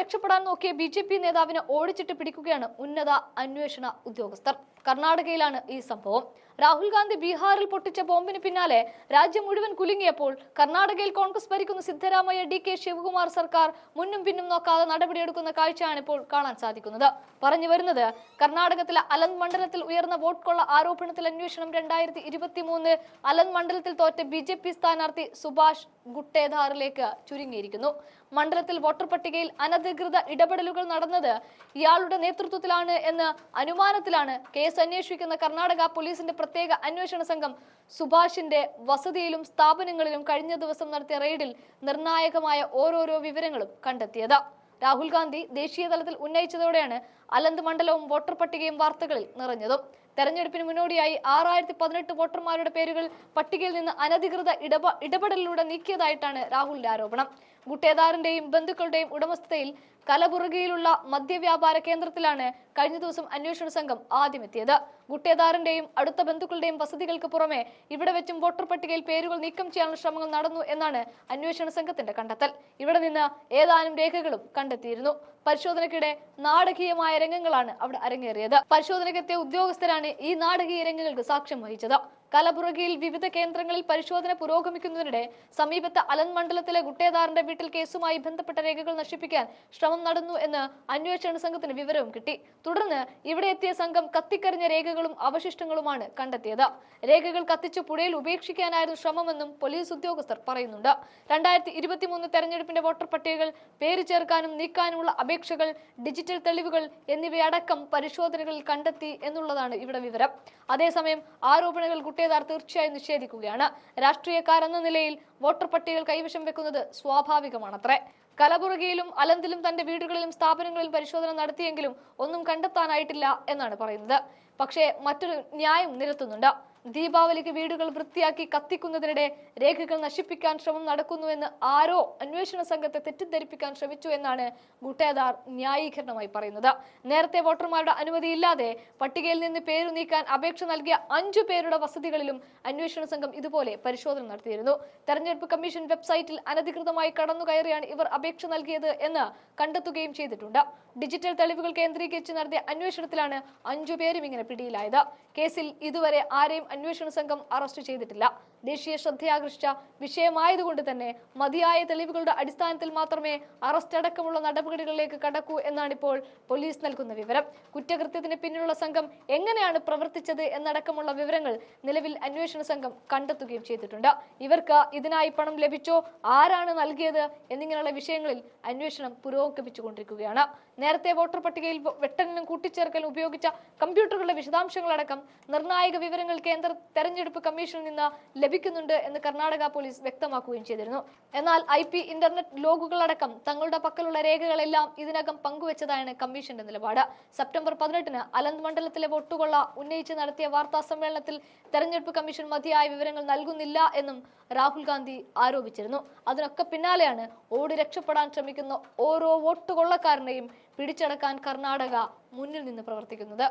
രക്ഷപ്പെടാൻ നോക്കിയ ബി നേതാവിനെ ഓടിച്ചിട്ട് പിടിക്കുകയാണ് ഉന്നത അന്വേഷണ ഉദ്യോഗസ്ഥർ. കർണാടകയിലാണ് ഈ സംഭവം. രാഹുൽ ഗാന്ധി ബീഹാറിൽ പൊട്ടിച്ച ബോംബിന് പിന്നാലെ രാജ്യം മുഴുവൻ കുലുങ്ങിയപ്പോൾ കർണാടകയിൽ കോൺഗ്രസ് ഭരിക്കുന്ന സിദ്ധരാമയ്യ ഡി കെ ശിവകുമാർ സർക്കാർ മുന്നും പിന്നും നോക്കാതെ നടപടിയെടുക്കുന്ന കാഴ്ചയാണ് ഇപ്പോൾ കാണാൻ സാധിക്കുന്നത്. പറഞ്ഞു വരുന്നത് കർണാടകത്തിലെ അലന്ത് മണ്ഡലത്തിൽ ഉയർന്ന വോട്ട് കൊള്ള ആരോപണത്തിൽ അന്വേഷണം രണ്ടായിരത്തി ഇരുപത്തി മൂന്ന് അലന്ത് മണ്ഡലത്തിൽ തോറ്റ ബി ജെ പി സ്ഥാനാർത്ഥി സുഭാഷ് ഗുട്ടേധാറിലേക്ക് ചുരുങ്ങിയിരിക്കുന്നു. മണ്ഡലത്തിൽ വോട്ടർ പട്ടികയിൽ അനധികൃത ഇടപെടലുകൾ നടന്നത് ഇയാളുടെ നേതൃത്വത്തിലാണ് എന്ന് അനുമാനത്തിലാണ് കേസ് അന്വേഷിക്കുന്ന കർണാടക പോലീസിന്റെ പ്രത്യേക അന്വേഷണ സംഘം സുഭാഷിന്റെ വസതിയിലും സ്ഥാപനങ്ങളിലും കഴിഞ്ഞ ദിവസം നടത്തിയ റെയ്ഡിൽ നിർണായകമായ ഓരോരോ വിവരങ്ങളും കണ്ടെത്തിയത്. രാഹുൽ ഗാന്ധി ദേശീയ തലത്തിൽ ഉന്നയിച്ചതോടെയാണ് അലന്ത് മണ്ഡലവും വോട്ടർ പട്ടികയും വാർത്തകളിൽ നിറഞ്ഞതും. തെരഞ്ഞെടുപ്പിന് മുന്നോടിയായി ആറായിരത്തി പതിനെട്ട് വോട്ടർമാരുടെ പേരുകൾ പട്ടികയിൽ നിന്ന് അനധികൃത ഇടപ ഇടപെടലിലൂടെ നീക്കിയതായിട്ടാണ് രാഹുലിന്റെ ആരോപണം. ഗുട്ടേദാറിന്റെയും ബന്ധുക്കളുടെയും ഉടമസ്ഥതയിൽ കലബുറഗിയിലുള്ള മദ്യവ്യാപാര കേന്ദ്രത്തിലാണ് കഴിഞ്ഞ ദിവസം അന്വേഷണ സംഘം ആദ്യമെത്തിയത്. ഗുട്ടേദാറിന്റെയും അടുത്ത ബന്ധുക്കളുടെയും വസതികൾക്ക് പുറമെ ഇവിടെ വെച്ചും വോട്ടർ പട്ടികയിൽ പേരുകൾ നീക്കം ചെയ്യാനുള്ള ശ്രമങ്ങൾ നടന്നു എന്നാണ് അന്വേഷണ സംഘത്തിന്റെ കണ്ടെത്തൽ. ഇവിടെ നിന്ന് ഏതാനും രേഖകളും കണ്ടെത്തിയിരുന്നു. പരിശോധനയ്ക്കിടെ നാടകീയമായ രംഗങ്ങളാണ് അവിടെ അരങ്ങേറിയത്. പരിശോധനയ്ക്കെത്തിയ ഉദ്യോഗസ്ഥരാണ് ഈ നാടകീയ രംഗങ്ങൾക്ക് സാക്ഷ്യം വഹിച്ചത്. കലബുറഗിയിൽ വിവിധ കേന്ദ്രങ്ങളിൽ പരിശോധന പുരോഗമിക്കുന്നതിനിടെ സമീപത്തെ അലൻ മണ്ഡലത്തിലെ ഗുട്ടേദാറിന്റെ വീട്ടിൽ കേസുമായി ബന്ധപ്പെട്ട രേഖകൾ നശിപ്പിക്കാൻ ശ്രമം നടന്നു എന്ന് അന്വേഷണ സംഘത്തിന് വിവരവും കിട്ടി. തുടർന്ന് ഇവിടെ എത്തിയ സംഘം കത്തിക്കരിഞ്ഞ രേഖകളും അവശിഷ്ടങ്ങളുമാണ് കണ്ടെത്തിയത്. രേഖകൾ കത്തിച്ചു പുഴയിൽ ഉപേക്ഷിക്കാനായിരുന്നു ശ്രമമെന്നും പോലീസ് ഉദ്യോഗസ്ഥർ പറയുന്നുണ്ട്. രണ്ടായിരത്തി ഇരുപത്തിമൂന്ന് തെരഞ്ഞെടുപ്പിന്റെ വോട്ടർ പട്ടികകൾ പേര് ചേർക്കാനും നീക്കാനുമുള്ള അപേക്ഷകൾ ഡിജിറ്റൽ തെളിവുകൾ എന്നിവയടക്കം പരിശോധനകളിൽ കണ്ടെത്തി എന്നുള്ളതാണ് ഇവിടെ വിവരം. അതേസമയം ആരോപണങ്ങൾ ഗുട്ടേദാർ തീർച്ചയായും നിഷേധിക്കുകയാണ്. രാഷ്ട്രീയക്കാരെന്ന നിലയിൽ വോട്ടർ പട്ടികകൾ കൈവശം വെക്കുന്നത് സ്വാഭാവികമാണത്രേ. കലബുറഗിയിലും അലന്തിലും തന്റെ വീടുകളിലും സ്ഥാപനങ്ങളിലും പരിശോധന നടത്തിയെങ്കിലും ഒന്നും കണ്ടെത്താനായിട്ടില്ല എന്നാണ് പറയുന്നത്. പക്ഷേ മറ്റൊരു ന്യായം നിരത്തുന്നുണ്ട്. ദീപാവലിക്ക് വീടുകൾ വൃത്തിയാക്കി കത്തിക്കുന്നതിനിടെ രേഖകൾ നശിപ്പിക്കാൻ ശ്രമം നടക്കുന്നുവെന്ന് ആരോ അന്വേഷണ സംഘത്തെ തെറ്റിദ്ധരിപ്പിക്കാൻ ശ്രമിച്ചു എന്നാണ് ഗുട്ടേദാർ ന്യായീകരണമായി പറയുന്നത്. നേരത്തെ വോട്ടർമാരുടെ അനുമതിയില്ലാതെ പട്ടികയിൽ നിന്ന് പേരു നീക്കാൻ അപേക്ഷ നൽകിയ അഞ്ചു പേരുടെ വസതികളിലും അന്വേഷണ സംഘം ഇതുപോലെ പരിശോധന നടത്തിയിരുന്നു. തെരഞ്ഞെടുപ്പ് കമ്മീഷൻ വെബ്സൈറ്റിൽ അനധികൃതമായി കടന്നു കയറിയാണ് ഇവർ അപേക്ഷ നൽകിയത് എന്ന് കണ്ടെത്തുകയും ചെയ്തിട്ടുണ്ട്. ഡിജിറ്റൽ തെളിവുകൾ കേന്ദ്രീകരിച്ച് നടത്തിയ അന്വേഷണത്തിലാണ് അഞ്ചു പേരും ഇങ്ങനെ പിടിയിലായത്. കേസിൽ ഇതുവരെ ആരെയും അന്വേഷണ സംഘം അറസ്റ്റ് ചെയ്തിട്ടില്ല ദേശീയ ശ്രദ്ധയാകർഷിച്ച വിഷയമായതുകൊണ്ട് തന്നെ മതിയായ തെളിവുകളുടെ അടിസ്ഥാനത്തിൽ മാത്രമേ അറസ്റ്റ് അടക്കമുള്ള നടപടികളിലേക്ക് കടക്കൂ എന്നാണ് ഇപ്പോൾ പോലീസ് നൽകുന്ന വിവരം. കുറ്റകൃത്യത്തിന് പിന്നിലുള്ള സംഘം എങ്ങനെയാണ് പ്രവർത്തിച്ചത് എന്നടക്കമുള്ള വിവരങ്ങൾ നിലവിൽ അന്വേഷണ സംഘം കണ്ടെത്തുകയും ചെയ്തിട്ടുണ്ട്. ഇവർക്ക് ഇതിനായി പണം ലഭിച്ചോ ആരാണ് നൽകിയത് എന്നിങ്ങനെയുള്ള വിഷയങ്ങളിൽ അന്വേഷണം പുരോഗമിച്ചുകൊണ്ടിരിക്കുകയാണ് നേരത്തെ വോട്ടർ പട്ടികയിൽ വെട്ടലിനും കൂട്ടിച്ചേർക്കലും ഉപയോഗിച്ച കമ്പ്യൂട്ടറുകളുടെ വിശദാംശങ്ങളടക്കം നിർണായക വിവരങ്ങൾ കേന്ദ്ര തെരഞ്ഞെടുപ്പ് കമ്മീഷനിൽ നിന്ന് ലഭിക്കുന്നുണ്ട് എന്ന് കർണാടക പോലീസ് വ്യക്തമാക്കുകയും ചെയ്തിരുന്നു. എന്നാൽ ഐ പി ഇന്റർനെറ്റ് ലോഗുകളടക്കം തങ്ങളുടെ പക്കലുള്ള രേഖകളെല്ലാം ഇതിനകം പങ്കുവച്ചതാണ് കമ്മീഷന്റെ നിലപാട്. സെപ്റ്റംബർ പതിനെട്ടിന് അലന്ത് മണ്ഡലത്തിലെ വോട്ടുകൊള്ള ഉന്നയിച്ച് നടത്തിയ വാർത്താ സമ്മേളനത്തിൽ തെരഞ്ഞെടുപ്പ് കമ്മീഷൻ മതിയായ വിവരങ്ങൾ നൽകുന്നില്ല എന്നും രാഹുൽ ഗാന്ധി ആരോപിച്ചിരുന്നു. അതിനൊക്കെ പിന്നാലെയാണ് ഓടി രക്ഷപ്പെടാൻ ശ്രമിക്കുന്ന ഓരോ വോട്ടുകൊള്ളക്കാരനെയും പിടിച്ചടക്കാൻ കർണാടക മുന്നിൽ നിന്ന് പ്രവർത്തിക്കുന്നത്.